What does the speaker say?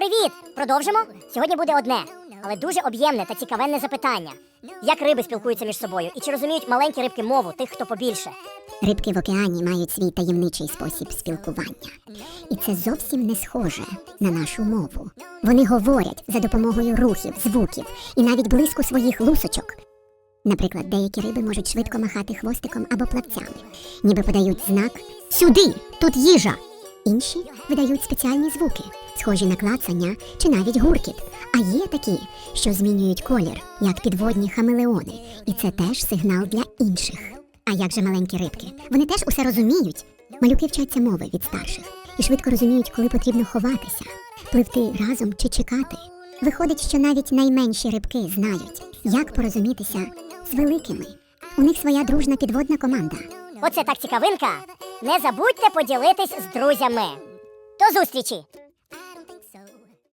Привіт! Продовжимо? Сьогодні буде одне, але дуже об'ємне та цікавенне запитання. Як риби спілкуються між собою і чи розуміють маленькі рибки мову тих, хто побільше? Рибки в океані мають свій таємничий спосіб спілкування, і це зовсім не схоже на нашу мову. Вони говорять за допомогою рухів, звуків і навіть блиску своїх лусочок. Наприклад, деякі риби можуть швидко махати хвостиком або плавцями, ніби подають знак Сюди! Тут їжа! Інші видають спеціальні звуки, схожі на клацання чи навіть гуркіт. А є такі, що змінюють колір, як підводні хамелеони, і це теж сигнал для інших. А як же маленькі рибки? Вони теж усе розуміють. Малюки вчаться мови від старших і швидко розуміють, коли потрібно ховатися, пливти разом чи чекати. Виходить, що навіть найменші рибки знають, як порозумітися з великими. У них своя дружна підводна команда. Оце так цікавинка. Не забудьте поділитись з друзями. До зустрічі!